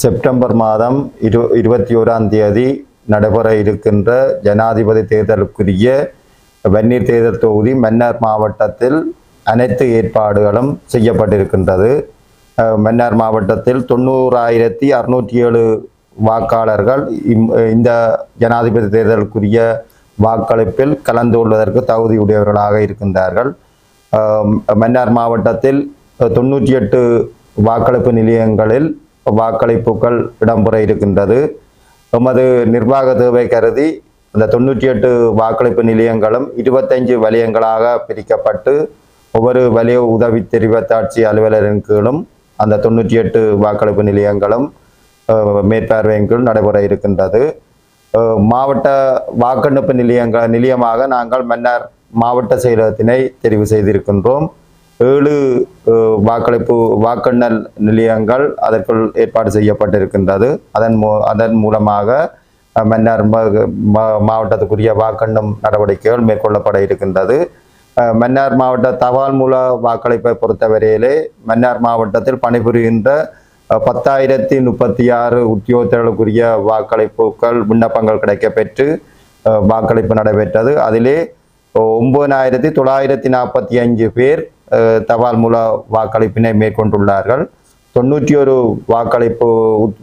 September மாதம் இரு இருபத்தி ஓராம் தேதி நடைபெற இருக்கின்ற ஜனாதிபதி தேர்தலுக்குரிய வெந்நீர் தேர்தல் தொகுதி மன்னார் மாவட்டத்தில் அனைத்து ஏற்பாடுகளும் செய்யப்பட்டிருக்கின்றது. மன்னார் மாவட்டத்தில் தொண்ணூறாயிரத்தி அறுநூற்றி ஏழு வாக்காளர்கள் இம்- இந்த ஜனாதிபதி தேர்தலுக்குரிய வாக்களிப்பில் கலந்து கொள்வதற்கு தகுதியுடையவர்களாக இருக்கின்றார்கள். மன்னார் மாவட்டத்தில் தொண்ணூற்றி எட்டு வாக்களிப்பு நிலையங்களில் வாக்களிப்புகள் இடம்பெற இருக்கின்றது. எமது நிர்வாக தேவை கருதி இந்த தொண்ணூற்றி எட்டு வாக்களிப்பு நிலையங்களும் இருபத்தைந்து வலயங்களாக பிரிக்கப்பட்டு ஒவ்வொரு வலய உதவி தெரிவத்தாட்சி அலுவலரின் கீழும் அந்த தொண்ணூற்றி எட்டு வாக்களிப்பு நிலையங்களும் மேற்பார்வையின் கீழ் நடைபெற இருக்கின்றது. மாவட்ட வாக்கெடுப்பு நிலையங்கள் நிலையமாக நாங்கள் மன்னர் மாவட்ட செயலகத்தினை தெரிவு செய்திருக்கின்றோம். ஏழு வாக்களிப்பு வாக்கெண்ணல் நிலையங்கள் அதற்குள் ஏற்பாடு செய்யப்பட்டிருக்கின்றது. அதன் மூ அதன் மூலமாக மன்னார் மாவட்டத்துக்குரிய வாக்கெண்ணும் நடவடிக்கைகள் மேற்கொள்ளப்பட இருக்கின்றது. மன்னார் மாவட்ட தபால் மூல வாக்களிப்பை பொறுத்தவரையிலே மன்னார் மாவட்டத்தில் பணிபுரிகின்ற பத்தாயிரத்தி முப்பத்தி ஆறு உத்தியோகத்தர்களுக்குரிய வாக்களிப்புகள் விண்ணப்பங்கள் கிடைக்கப்பெற்று வாக்களிப்பு நடைபெற்றது. அதிலே ஒன்பதாயிரத்தி தொள்ளாயிரத்தி நாற்பத்தி அஞ்சு பேர் தபால் மூல வாக்களிப்பினை மேற்கொண்டுள்ளார்கள். தொண்ணூற்றி ஒரு வாக்களிப்பு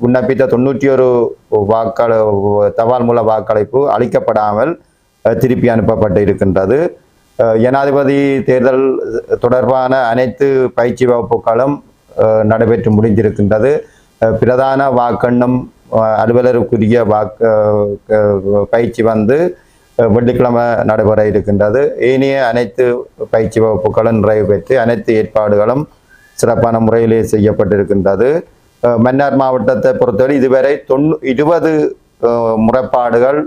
விண்ணப்பித்த தொண்ணூற்றி ஒரு வாக்கள தபால் மூல வாக்களிப்பு அளிக்கப்படாமல் திருப்பி அனுப்பப்பட்டு இருக்கின்றது. ஜனாதிபதி தேர்தல் தொடர்பான அனைத்து பயிற்சி வகுப்புகளும் நடைபெற்று முடிந்திருக்கின்றது. பிரதான வாக்கெண்ணும் அலுவலருக்குரிய வாக்கு பயிற்சி வந்து வெள்ளிக்கிழமை நடைபெற இருக்கின்றது. இனிய அனைத்து பயிற்சி வகுப்புகளும் நிறைவு பெற்று அனைத்து ஏற்பாடுகளும் சிறப்பான முறையிலே செய்யப்பட்டிருக்கின்றது. மன்னார் மாவட்டத்தை பொறுத்தவரை இதுவரை தொண்ணூ இருபது முறைப்பாடுகள்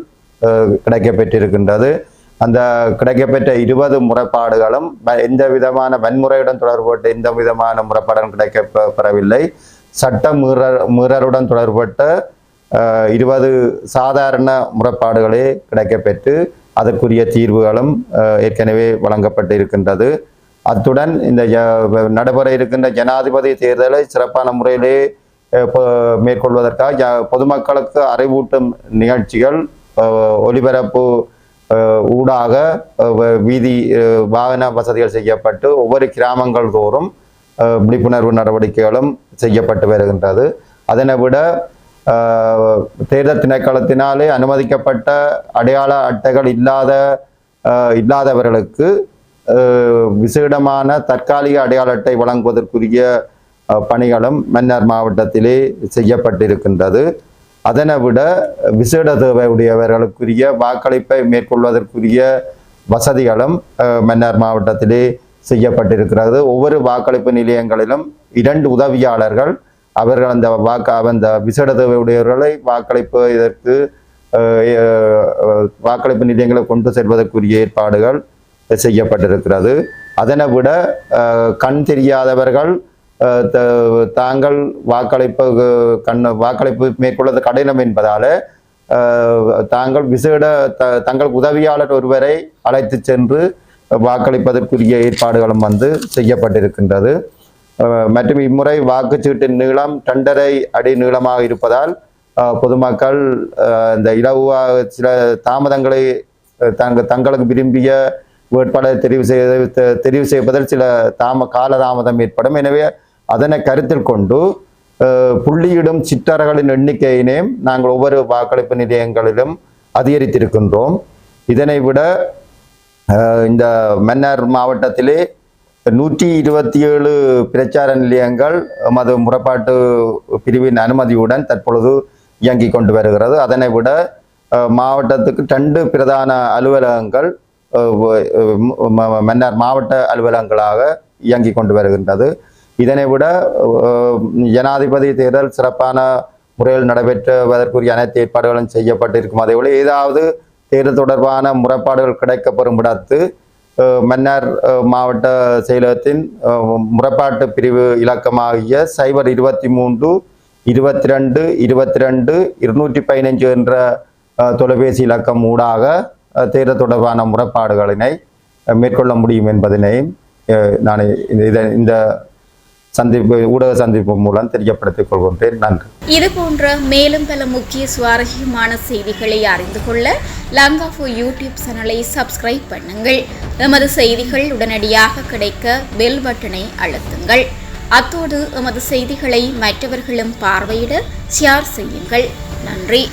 கிடைக்கப்பெற்றிருக்கின்றது. அந்த கிடைக்கப்பெற்ற இருபது முறைப்பாடுகளும் வ- எந்த விதமான வன்முறையுடன் தொடர்பட்ட எந்த விதமான முறைப்பாடும் கிடைக்க பெறவில்லை சட்ட மீறல் மீறலுடன் தொடர்பட்ட இருபது சாதாரண முறைப்பாடுகளே கிடைக்கப்பெற்று அதற்குரிய தீர்வுகளும் ஏற்கனவே வழங்கப்பட்டு இருக்கின்றது அத்துடன் இந்த நடைபெற இருக்கின்ற ஜனாதிபதி தேர்தலை சிறப்பான முறையிலே மேற்கொள்வதற்காக பொதுமக்களுக்கு அறிவூட்டும் நிகழ்ச்சிகள் ஒலிபரப்பு ஊடாக வ- வீதி வாகன வசதிகள் செய்யப்பட்டு ஒவ்வொரு கிராமங்கள் தோறும் விழிப்புணர்வு நடவடிக்கைகளும் செய்யப்பட்டு வருகின்றது. அதனை விட தேர்தல் திணைக்களத்தினாலே அனுமதிக்கப்பட்ட அடையாள அட்டைகள் இல்லாத இல்லாதவர்களுக்கு விசேடமான தற்காலிக அடையாள அட்டை வழங்குவதற்குரிய பணிகளும் மன்னார் மாவட்டத்திலே செய்யப்பட்டிருக்கின்றது. அதனை விட விசேட தேவையுடையவர்களுக்குரிய வாக்களிப்பை மேற்கொள்வதற்குரிய வசதிகளும் மன்னார் மாவட்டத்திலே செய்யப்பட்டிருக்கிறது. ஒவ்வொரு வாக்களிப்பு நிலையங்களிலும் இரண்டு உதவியாளர்கள் அவர்கள் அந்த வாக்கு அந்த விசேட உடையவர்களை வாக்களிப்பு இதற்கு வாக்களிப்பு நிலையங்களை கொண்டு செல்வதற்குரிய ஏற்பாடுகள் செய்யப்பட்டிருக்கிறது. அதனை விட கண் தெரியாதவர்கள் த- தாங்கள் வாக்களிப்பு கண் வாக்களிப்பு மேற்கொள்வது கடினம் என்பதால் தாங்கள் விசேட த தங்கள் உதவியாளர் ஒருவரை அழைத்து சென்று வாக்களிப்பதற்குரிய ஏற்பாடுகளும் வந்து செய்யப்பட்டிருக்கின்றது. மற்றும் இம்முறை வாக்குச்சீட்டின் நீளம் ரெண்டரை அடி நீளமாக இருப்பதால் பொதுமக்கள் இந்த இலவாக சில தாமதங்களை தங்க தங்களுக்கு விரும்பிய வேட்பாளர் தெரிவு செய்ய தெ- தெரிவு செய்வதில் சில தாம காலதாமதம் ஏற்படும். எனவே அதனை கருத்தில் கொண்டு புள்ளியிடும் சிற்றர்களின் எண்ணிக்கையினையும் நாங்கள் ஒவ்வொரு வாக்களிப்பு நிலையங்களிலும் அதிகரித்திருக்கின்றோம். இதனை விட இந்த மன்னார் மாவட்டத்திலே நூற்றி இருபத்தி ஏழு பிரச்சார நிலையங்கள் எமது முறைப்பாட்டு பிரிவின் அனுமதியுடன் தற்பொழுது இயங்கி கொண்டு வருகிறது. அதனை விட மாவட்டத்துக்கு ரெண்டு பிரதான அலுவலகங்கள் மன்னர் மாவட்ட அலுவலகங்களாக இயங்கி கொண்டு வருகின்றது. இதனை விட ஜனாதிபதி தேர்தல் சிறப்பான முறையில் நடைபெற்றுவதற்குரிய அனைத்து ஏற்பாடுகளும் செய்யப்பட்டிருக்கும். அதே போல ஏதாவது தேர்தல் தொடர்பான முறைப்பாடுகள் கிடைக்கப்பெறும் இடத்து மன்னார் மாவட்ட செயலகத்தின் முறைப்பாட்டு பிரிவு இலக்கமாகிய சைபர் இருபத்தி மூன்று இருபத்தி ரெண்டு இருபத்தி ரெண்டு இருநூற்றி பதினஞ்சு என்ற தொலைபேசி இலக்கம் ஊடாக தேர்தல் தொடர்பான முறைப்பாடுகளினை மேற்கொள்ள முடியும் என்பதனையும் நான் இந்த- இதை இந்த சந்திப்பு ஊடக சந்திப்பு மூலம் தெரியப்படுத்திக் கொள்கின்றேன் நன்றி. இது போன்ற மேலும் பல முக்கிய சுவாரஸ்யமான செய்திகளை அறிந்து கொள்ள லங்காஃபோ யூடியூப் சேனலை சப்ஸ்கிரைப் பண்ணுங்கள். எமது செய்திகள் உடனடியாக கிடைக்க பெல் பட்டனை அழுத்துங்கள். அத்தோடு எமது செய்திகளை மற்றவர்களும் பார்வையிட ஷேர் செய்யுங்கள். நன்றி.